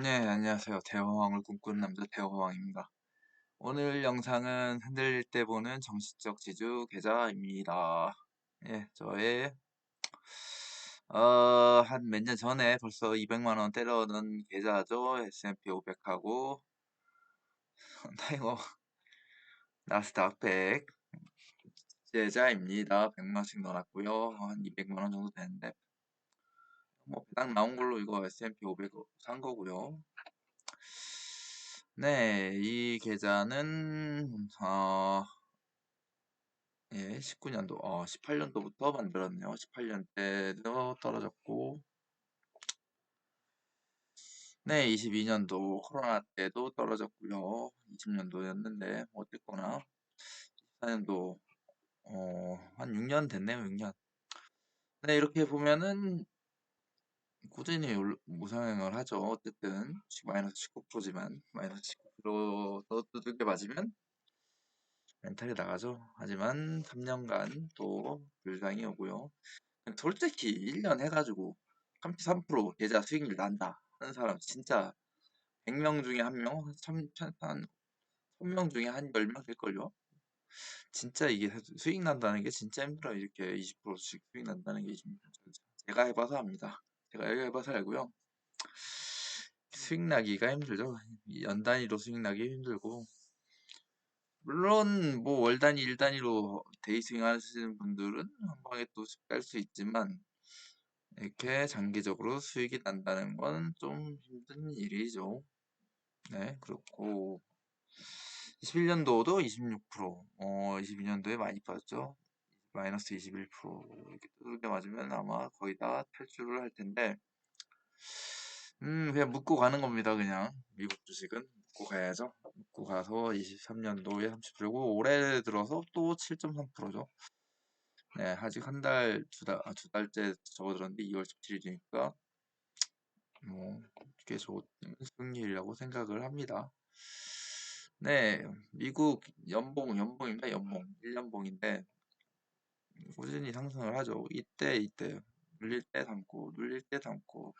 네, 안녕하세요. 대화왕을 꿈꾸는 남자 대화왕입니다. 오늘 영상은 흔들릴 때 보는 정신적 지주 계좌입니다. 예, 저의 어, 한 몇 년 전에 벌써 200만 원 때려놓은 계좌죠. S&P 500하고 타이거 나스닥 100 계좌입니다. 100만원씩 넣어놨고요. 한 200만 원 정도 되는데 뭐 배당 나온 걸로 이거 S&P 500 산 거고요. 네, 이 계좌는 어, 예, 19년도, 어, 18년도부터 만들었네요. 18년 때도 떨어졌고, 네, 22년도 코로나 때도 떨어졌고요. 20년도였는데 어쨌거나 24년도 어, 한 6년 됐네요. 6년. 네, 이렇게 보면은 꾸준히 무상행을 하죠. 어쨌든 마이너스 19%지만 마이너스 19%더 두들겨 맞으면 멘탈이 나가죠. 하지만 3년간 또 불상이 오고요. 솔직히 1년 해가지고 33% 계좌 수익률 난다 하는 사람 진짜 100명 중에 한 명, 한 1000명 중에 한 10명 될걸요? 진짜 이게 수익 난다는 게 진짜 힘들어요. 이렇게 20%씩 수익 난다는 게 제가 해봐서 합니다. 제가 여기 해봐서 알고요. 수익 나기가 힘들죠. 연 단위로 수익 나기 힘들고 물론 뭐 월 단위, 일 단위로 데이 스윙 하시는 분들은 한 방에 또 뺄 수 있지만 이렇게 장기적으로 수익이 난다는 건 좀 힘든 일이죠. 네, 그렇고 21년도도 26%, 어, 22년도에 많이 빠졌죠. 마이너스 21% 이렇게 두들겨 맞으면 아마 거의 다 탈출을 할 텐데 음 그냥 묻고 가는 겁니다 그냥. 미국 주식은 묻고 가야죠. 묻고 가서 23년도에 30%고 올해 들어서 또 7.3%죠. 네 아직 한 달 두달두 달째 접어들었는데 2월 17일이니까 뭐꽤 좋은 승리라고 생각을 합니다. 네 미국 연봉 연봉입니다. 연봉. 1년봉인데 꾸준히 상승을 하죠. 이때 이때 눌릴 때 담고 눌릴 때 담고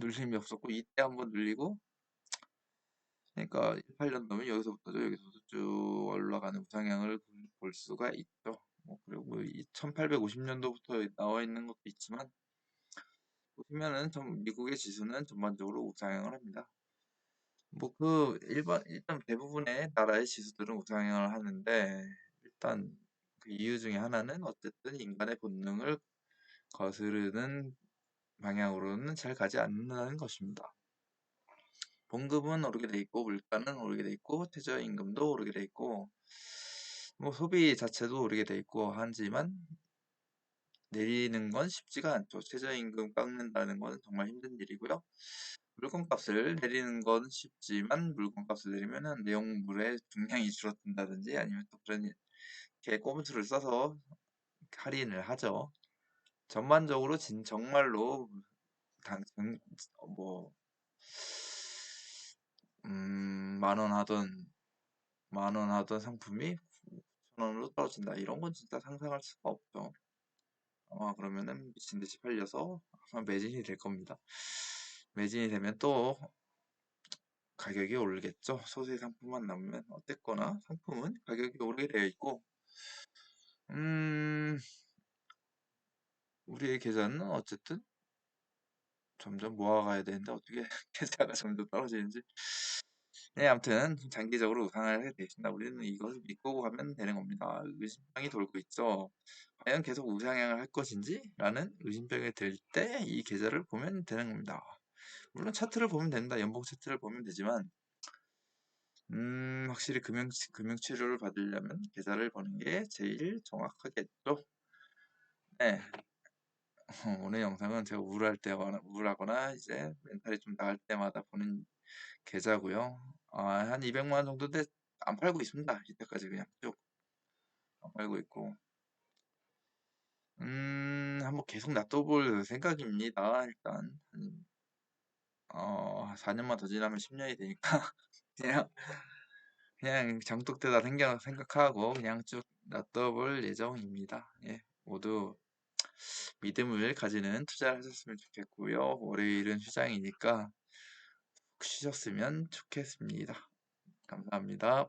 눌림이 없었고 이때 한번 눌리고 그러니까 18년도면 여기서부터죠. 여기서부터 쭉 올라가는 우상향을 볼 수가 있죠. 뭐 그리고 1850년도부터 나와 있는 것도 있지만 보시면은 좀 미국의 지수는 전반적으로 우상향을 합니다. 뭐 그 일반 일단 대부분의 나라의 지수들은 우상향을 하는데 일단 그 이유 중에 하나는 어쨌든 인간의 본능을 거스르는 방향으로는 잘 가지 않는다는 것입니다. 봉급은 오르게 돼 있고 물가는 오르게 돼 있고 최저임금도 오르게 돼 있고 뭐 소비 자체도 오르게 돼 있고 하지만 내리는 건 쉽지가 않죠. 최저임금 깎는다는 건 정말 힘든 일이고요. 물건값을 내리는 건 쉽지만 물건값을 내리면은 내용물의 중량이 줄어든다든지 아니면 또 그런 이렇게 꼼수를 써서 할인을 하죠. 전반적으로 진 정말로 당, 뭐, 음, 만원 하던, 만원 하던 상품이 9천 원으로 떨어진다. 이런 건 진짜 상상할 수가 없죠. 아마 그러면은 미친 듯이 팔려서 아마 매진이 될 겁니다. 매진이 되면 또 가격이 오르겠죠. 소수의 상품만 남으면 어쨌거나 상품은 가격이 오르게 되어 있고, 음, 우리의 계좌는 어쨌든 점점 모아가야 되는데 어떻게 계좌가 점점 떨어지는지. 네 아무튼 장기적으로 우상을 하게 되신다. 우리는 이것을 믿고 가면 되는 겁니다. 의심병이 돌고 있죠. 과연 계속 우상향을 할 것인지 라는 의심병이 들 때 이 계좌를 보면 되는 겁니다 물론 차트를 보면 된다 연봉 차트를 보면 되지만 음 확실히 금융 금융 치료를 받으려면 계좌를 보는 게 제일 정확하겠죠 네 오늘 영상은 제가 우울할 때거나 우울하거나 이제 멘탈이 좀 나갈 때마다 보는 계좌고요. 아, 한 200만 원 정도인데 안 팔고 있습니다. 이때까지 그냥 쭉 안 팔고 있고. 음, 한번 계속 놔둬볼 생각입니다. 일단 한, 어, 4년만 더 지나면 10년이 되니까 그냥 그냥 장독대다 생각 생각하고 그냥 쭉 놔둬볼 예정입니다. 예, 모두 믿음을 가지는 투자를 하셨으면 좋겠고요. 월요일은 휴장이니까 쉬셨으면 좋겠습니다. 감사합니다.